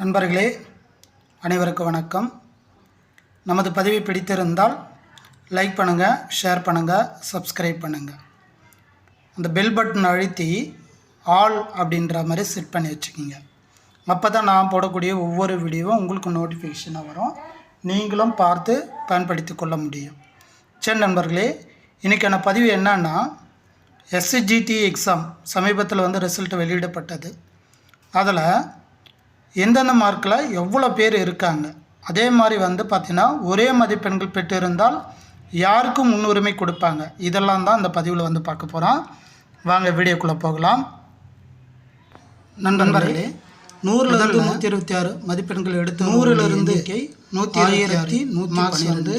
நண்பர்களே அனைவருக்கும் வணக்கம். நமது பதிவை பிடித்திருந்தால் லைக் பண்ணுங்கள் ஷேர் பண்ணுங்கள் சப்ஸ்கிரைப் பண்ணுங்கள் அந்த பெல் பட்டன் அழுத்தி ஆல் அப்படின்ற மாதிரி செட் பண்ணி வச்சுக்கிங்க. அப்போ தான் நான் போடக்கூடிய ஒவ்வொரு வீடியோவும் உங்களுக்கு நோட்டிஃபிகேஷனாக வரும். நீங்களும் பார்த்து பயன்படுத்தி கொள்ள முடியும். சரி நண்பர்களே இன்றைக்கான பதிவு என்னன்னா எஸ்சிஜிடி எக்ஸாம் சமீபத்தில் வந்து ரிசல்ட் வெளியிடப்பட்டது. அதில் எந்தெந்த மார்க்கில் எவ்வளோ பேர் இருக்காங்க? அதே மாதிரி வந்து பார்த்திங்கன்னா ஒரே மதிப்பெண்கள் பெற்றிருந்தால் யாருக்கு முன்னுரிமை கொடுப்பாங்க? இதெல்லாம் தான் இந்த பதிவில் வந்து பார்க்க போகிறோம் வாங்க வீடியோக்குள்ளே போகலாம். நண்பர்களே நூறுலேருந்து நூற்றி இருபத்தி ஆறு மதிப்பெண்கள் எடுத்து நூறுலேருந்து நூற்றி ஆயிரத்தி நூற்றி மார்க்ஸ் வந்து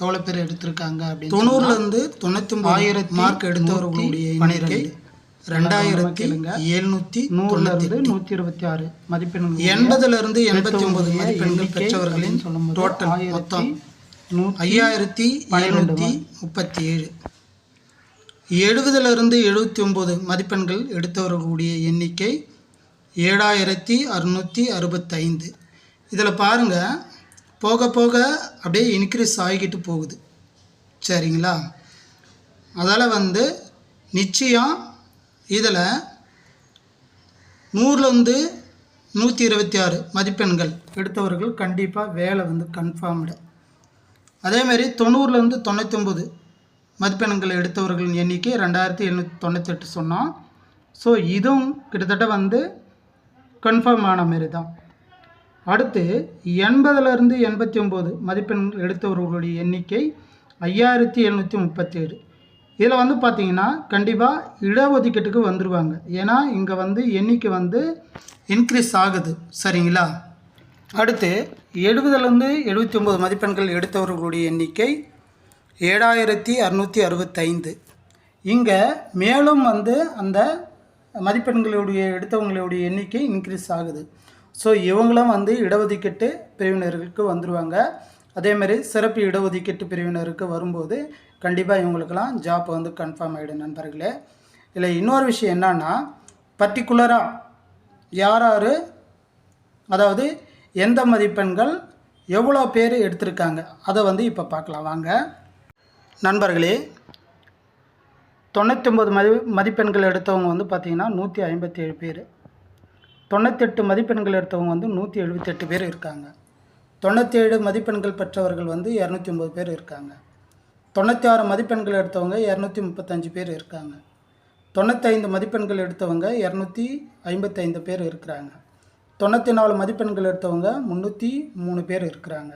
எவ்வளோ பேர் எடுத்திருக்காங்க அப்படின்னு தொண்ணூறுலேருந்து தொண்ணூற்றி ஆயிரத்தி மார்க் எடுத்தவர்களுடைய எண்ணிக்கை ரெண்டாயிரத்தி எழுநூற்றி நூறுலேருந்து நூற்றி இருபத்தி ஆறு மதிப்பெண்கள் எண்பதுலேருந்து எண்பத்தி ஒன்பது மதிப்பெண்கள் பெற்றவர்களின் டோட்டல் மொத்தம் ஐயாயிரத்தி ஐநூற்றி முப்பத்தி ஏழு எழுபதுலேருந்து எழுபத்தி ஒம்பது மதிப்பெண்கள் எடுத்தவர்களுடைய எண்ணிக்கை ஏழாயிரத்தி அறுநூற்றி அறுபத்தைந்து. இதில் பாருங்கள் போக போக அப்படியே இன்க்ரீஸ் ஆகிக்கிட்டு போகுது. சரிங்களா? அதால் வந்து நிச்சயம் இதில் நூறுலேருந்து நூற்றி இருபத்தி ஆறு மதிப்பெண்கள் எடுத்தவர்கள் கண்டிப்பாக வேலை வந்து கன்ஃபார்ம்டு அதேமாரி தொண்ணூறுலேருந்து தொண்ணூற்றொம்பது மதிப்பெண்கள் எடுத்தவர்களின் எண்ணிக்கை ரெண்டாயிரத்தி எழுநூற்றி தொண்ணூத்தெட்டு சொன்னோம் ஸோ இதுவும் கிட்டத்தட்ட வந்து கன்ஃபார்ம் ஆன மாரி தான். அடுத்து எண்பதுலேருந்து எண்பத்தி ஒம்பது மதிப்பெண் எடுத்தவர்களுடைய எண்ணிக்கை ஐயாயிரத்தி எழுநூற்றி முப்பத்தேழு. இதில் வந்து பார்த்திங்கன்னா கண்டிப்பாக இடஒதுக்கீட்டுக்கு வந்துடுவாங்க ஏன்னா இங்கே வந்து எண்ணிக்கை வந்து இன்க்ரீஸ் ஆகுது. சரிங்களா? அடுத்து எழுபதுலேருந்து எழுபத்தி ஒம்பது மதிப்பெண்கள் எடுத்தவர்களுடைய எண்ணிக்கை ஏழாயிரத்தி அறநூற்றி அறுபத்தைந்து. இங்கே மேலும் வந்து அந்த மதிப்பெண்களுடைய எடுத்தவங்களுடைய எண்ணிக்கை இன்க்ரீஸ் ஆகுது. ஸோ இவங்களும் வந்து இடஒதுக்கீட்டு பிரிவினர்களுக்கு வந்துடுவாங்க அதேமாதிரி சிறப்பு இடஒதுக்கீட்டு பிரிவினருக்கு வரும்போது கண்டிப்பாக இவங்களுக்கெல்லாம் ஜாப் வந்து கன்ஃபார்ம் ஆகிடும் நண்பர்களே. இல்லை இன்னொரு விஷயம் என்னன்னா பர்டிகுலராக யார் யார் அதாவது எந்த மதிப்பெண்கள் எவ்வளோ பேர் எடுத்திருக்காங்க அதை வந்து இப்போ பார்க்கலாம் வாங்க. நண்பர்களே தொண்ணூற்றொம்பது மதி மதிப்பெண்கள் எடுத்தவங்க வந்து பார்த்திங்கன்னா நூற்றி ஐம்பத்தி ஏழு பேர். தொண்ணூத்தெட்டு மதிப்பெண்கள் எடுத்தவங்க வந்து நூற்றி எழுபத்தெட்டு பேர் இருக்காங்க. தொண்ணூற்றி ஏழு மதிப்பெண்கள் பெற்றவர்கள் வந்து இரநூத்தி ஒம்பது பேர் இருக்காங்க. தொண்ணூற்றி ஆறு மதிப்பெண்கள் எடுத்தவங்க இரநூத்தி முப்பத்தஞ்சு பேர் இருக்காங்க. தொண்ணூத்தைந்து மதிப்பெண்கள் எடுத்தவங்க இரநூத்தி ஐம்பத்தைந்து பேர் இருக்கிறாங்க. தொண்ணூற்றி நாலு மதிப்பெண்கள் எடுத்தவங்க முந்நூற்றி மூணு பேர் இருக்கிறாங்க.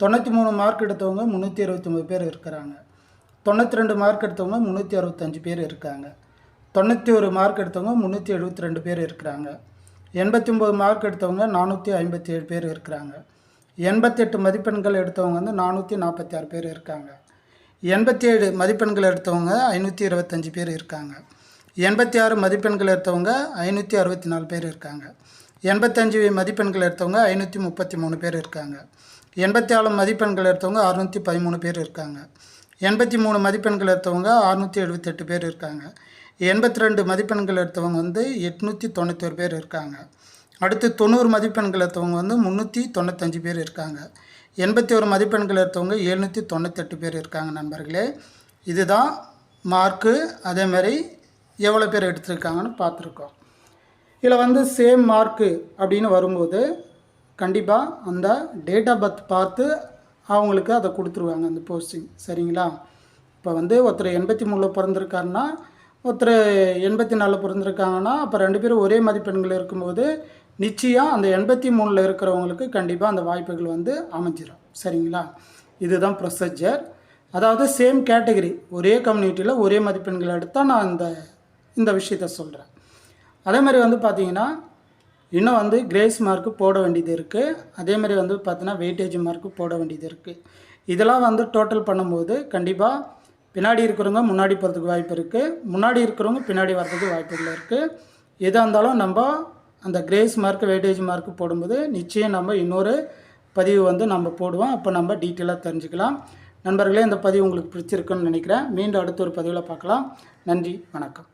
தொண்ணூற்றி மூணு மார்க் எடுத்தவங்க முந்நூற்றி இருபத்தொம்பது பேர் இருக்கிறாங்க. தொண்ணூற்றி ரெண்டு மார்க் எடுத்தவங்க முந்நூற்றி அறுபத்தஞ்சு பேர் இருக்காங்க. தொண்ணூற்றி ஒரு மார்க் எடுத்தவங்க முந்நூற்றி எழுபத்தி ரெண்டு பேர் இருக்கிறாங்க. எண்பத்தி ஒம்பது மார்க் எடுத்தவங்க நானூற்றி ஐம்பத்தி ஏழு பேர் இருக்கிறாங்க. எண்பத்தெட்டு மதிப்பெண்கள் எடுத்தவங்க வந்து நானூற்றி நாற்பத்தி ஆறு பேர் இருக்காங்க. எண்பத்தி ஏழு மதிப்பெண்கள் எடுத்தவங்க ஐநூற்றி இருபத்தஞ்சி பேர் இருக்காங்க. எண்பத்தி ஆறு மதிப்பெண்கள் எடுத்தவங்க ஐநூற்றி அறுபத்தி நாலு பேர் இருக்காங்க. எண்பத்தஞ்சு மதிப்பெண்கள் எடுத்தவங்க ஐநூற்றி முப்பத்தி மூணு பேர் இருக்காங்க. எண்பத்தி ஆறு மதிப்பெண்கள் எடுத்தவங்க அறுநூற்றி பதிமூணு பேர் இருக்காங்க. எண்பத்தி மூணு மதிப்பெண்கள் எடுத்தவங்க அறுநூற்றி எழுபத்தெட்டு பேர் இருக்காங்க. எண்பத்தி ரெண்டு மதிப்பெண்கள் எடுத்தவங்க வந்து எட்நூற்றி தொண்ணூத்தொரு பேர் இருக்காங்க. அடுத்து தொண்ணூறு மதிப்பெண்கள் எடுத்தவங்க வந்து முந்நூற்றி தொண்ணூத்தஞ்சு பேர் இருக்காங்க. எண்பத்தி ஒரு மதிப்பெண்கள் எடுத்தவங்க எழுநூற்றி தொண்ணூத்தெட்டு பேர் இருக்காங்க நண்பர்களே. இதுதான் மார்க்கு அதேமாதிரி எவ்வளோ பேர் எடுத்திருக்காங்கன்னு பார்த்துருக்கோம். இதில் வந்து சேம் மார்க்கு அப்படின்னு வரும்போது கண்டிப்பாக அந்த டேட் ஆஃப் பர்த் பார்த்து அவங்களுக்கு அதை கொடுத்துருவாங்க அந்த போஸ்டிங் சரிங்களா? இப்போ வந்து ஒருத்தர் எண்பத்தி மூணில் பிறந்திருக்காருன்னா ஒருத்தர் எண்பத்தி நாலில் பிறந்திருக்காங்கன்னா அப்போ ரெண்டு பேரும் ஒரே மதிப்பெண்கள் இருக்கும்போது நிச்சயம் அந்த எண்பத்தி மூணில் இருக்கிறவங்களுக்கு கண்டிப்பாக அந்த வாய்ப்புகள் வந்து அமைஞ்சிடும் சரிங்களா? இதுதான் ப்ரொசீஜர் அதாவது சேம் கேட்டகரி ஒரே கம்யூனிட்டியில் ஒரே மதிப்பெண்கள் எடுத்தால் நான் இந்த இந்த விஷயத்த சொல்கிறேன் அதே மாதிரி வந்து பார்த்தீங்கன்னா இன்னும் வந்து கிரேஸ் மார்க்கு போட வேண்டியது இருக்குது அதே மாதிரி வந்து பார்த்தீங்கன்னா வெயிட்டேஜ் மார்க்கு போட வேண்டியது இருக்குது இதெல்லாம் வந்து டோட்டல் பண்ணும்போது கண்டிப்பாக பின்னாடி இருக்கிறவங்க முன்னாடி போகிறதுக்கு வாய்ப்பு இருக்குது முன்னாடி இருக்கிறவங்க பின்னாடி வர்றதுக்கு வாய்ப்புகள் இருக்குது எதாக இருந்தாலும் நம்ம அந்த கிரேஸ் மார்க் வெயிட்டேஜ் மார்க் போடும்போது நிச்சயம் நம்ம இன்னொரு பதிவு வந்து நம்ம போடுவோம். அப்போ நம்ம டீட்டெயிலாக தெரிஞ்சுக்கலாம். நண்பர்களே இந்த பதிவு உங்களுக்கு பிடிச்சிருக்குன்னு நினைக்கிறேன். மீண்டும் அடுத்த ஒரு பதிவில் பார்க்கலாம். நன்றி வணக்கம்.